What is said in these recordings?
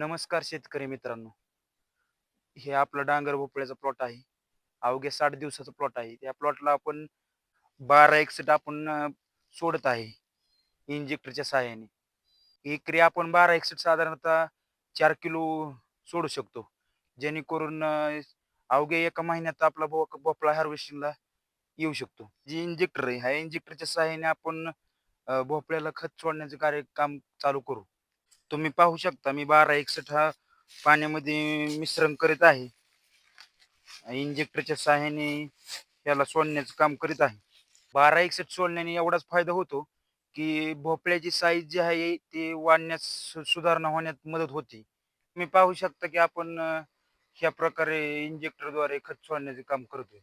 नमस्कार शेतकरी मित्रांनो. हे आपलं डांगर भोपळ्याचा प्लॉट आहे. अवघ्या साठ दिवसाचा प्लॉट आहे. त्या प्लॉटला आपण बारा एकसठ आपण सोडत आहे. इंजेक्टरच्या सहाय्याने. एकरी आपण बारा एकसठ साधारणतः चार किलो सोडू शकतो. जेणेकरून अवघ्या एका महिन्यात आपला भो भोपळा हार्वेस्टिंगला येऊ शकतो. जे इंजेक्टर आहे ह्या इंजेक्टरच्या सहाय्याने आपण भोपळ्याला खत सोडण्याचं कार्य काम चालू करू. तुम्ही पाहू शकता मी बारा एकसठ हा पाण्यामध्ये मिश्रण करीत आहे. इंजेक्टरच्या सहाय्याने याला सोडण्याचं काम करीत आहे. बारा एकसठ सोडण्याने एवढाच फायदा होतो की भोपळ्याची साईज जी आहे ती वाढण्यास सुधारणा होण्यात मदत होते. मी पाहू शकता की आपण ह्या प्रकारे इंजेक्टरद्वारे खत सोडण्याचे काम करतोय.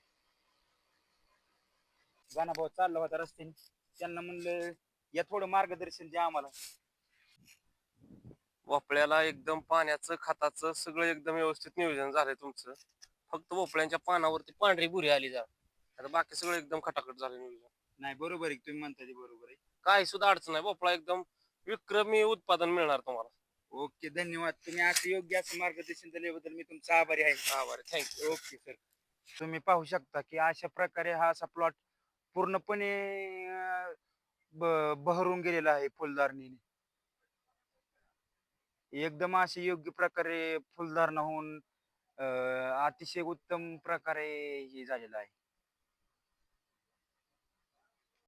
गाणा भाऊ चालला होता रस्त्याने. त्यांना म्हणलं या थोडं मार्गदर्शन द्या आम्हाला. भोपळ्याला एकदम पाण्याचं खताचं सगळं एकदम व्यवस्थित नियोजन झालंय तुमचं. फक्त भोपळ्यांच्या पानावरती पांढरी बुरी आली जा. आता बाकी सगळं एकदम खटाखट झालं नियोजन. नाही बरोबर आहे. तुम्ही म्हणता ते बरोबर आहे. काही सुद्धा अडचण नाही. भोपळा एकदम विक्रमी उत्पादन मिळणार तुम्हाला. ओके धन्यवाद. तुम्ही असं योग्य असं मार्गदर्शन दिल्याबद्दल मी तुमचा आभारी आहे. आभार. थँक्यू ओके सर तुम्ही पाहू शकता की अशा प्रकारे हा असा प्लॉट पूर्णपणे अं, ब- बहरून गेलेला आहे फुलधारणीने एकदम अशी योग्य प्रकारे फुलधारणा होऊन अतिशय उत्तम प्रकारे हे झालेलं आहे.